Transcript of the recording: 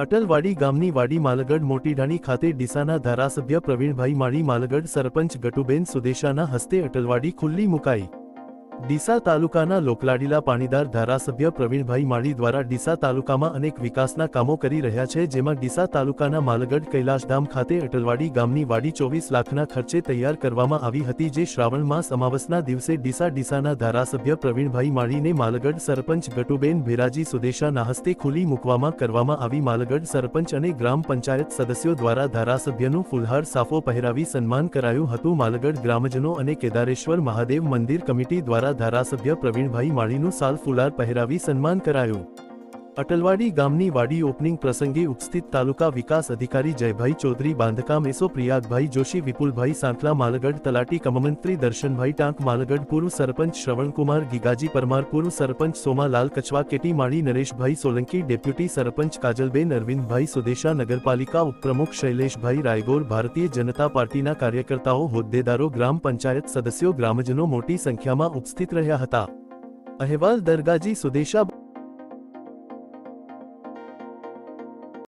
અટલવાડી ગામની વાડી માલગઢ મોટીઢાણી ખાતે ડીસાના ધારાસભ્ય પ્રવીણભાઈ માળી માલગઢ સરપંચ ગટુબેન સુદેશાના હસ્તે અટલવાડી ખુલ્લી મુકાઈ. ડીસા તાલુકાના લોકલાડીલા પાણીદાર ધારાસભ્ય પ્રવીણભાઈ માળી દ્વારા ડીસા તાલુકામાં અનેક વિકાસના કામો કરી રહ્યા છે, જેમાં ડીસા તાલુકાના માલગઢ કૈલાશધામ ખાતે અટલવાડી ગામની વાડી ચોવીસ લાખના ખર્ચે તૈયાર કરવામાં આવી હતી, જે શ્રાવણ માસ અમાવસના દિવસે ડીસા ડીસાના ધારાસભ્ય પ્રવીણભાઈ માળીને માલગઢ સરપંચ ગટુબેન ભેરાજી સુદેશાના હસ્તે ખુલ્લી મૂકવામાં કરવામાં આવી. માલગઢ સરપંચ અને ગ્રામ પંચાયત સદસ્યો દ્વારા ધારાસભ્યનું ફુલહાર સાફો પહેરાવી સન્માન કરાયું હતું. માલગઢ ગ્રામજનો અને કેદારેશ્વર મહાદેવ મંદિર કમિટી દ્વારા ધારાસભ્ય પ્રવીણભાઈ માળીનું સાલ ફુલાર પહેરાવી સન્માન કરાયું. અટલવાડી ગામની વાડી ઓપનિંગ પ્રસંગે ઉપસ્થિત તાલુકા વિકાસ અધિકારી જયભાઈ ચૌધરી, બાંધકામ એસો પ્રિયાગભાઈ જોશી, વિપુલભાઈ સાંકલા માલગઢ તલાટી કમમંત્રી દર્શનભાઈ ટાંક, માલગઢ પૂર્વ સરપંચ શ્રવણકુમાર ગીગાજી, પરમાર પૂર્વ sarpanch Somalal Kachwa, K T Mali, Nareshbhai Solanki, deputy sarpanch Kajalben, Arvindbhai Sudesha, નગરપાલિકા ઉપપ્રમુખ શૈલેષભાઈ રાયગોર, ભારતીય જનતા પાર્ટીના કાર્યકર્તાઓ, હોદ્દેદારો, ગ્રામ પંચાયત સદસ્યો, ગ્રામજનો મોટી સંખ્યામાં ઉપસ્થિત રહ્યા હતા. અહેવાલ દરગાજી સુદેશા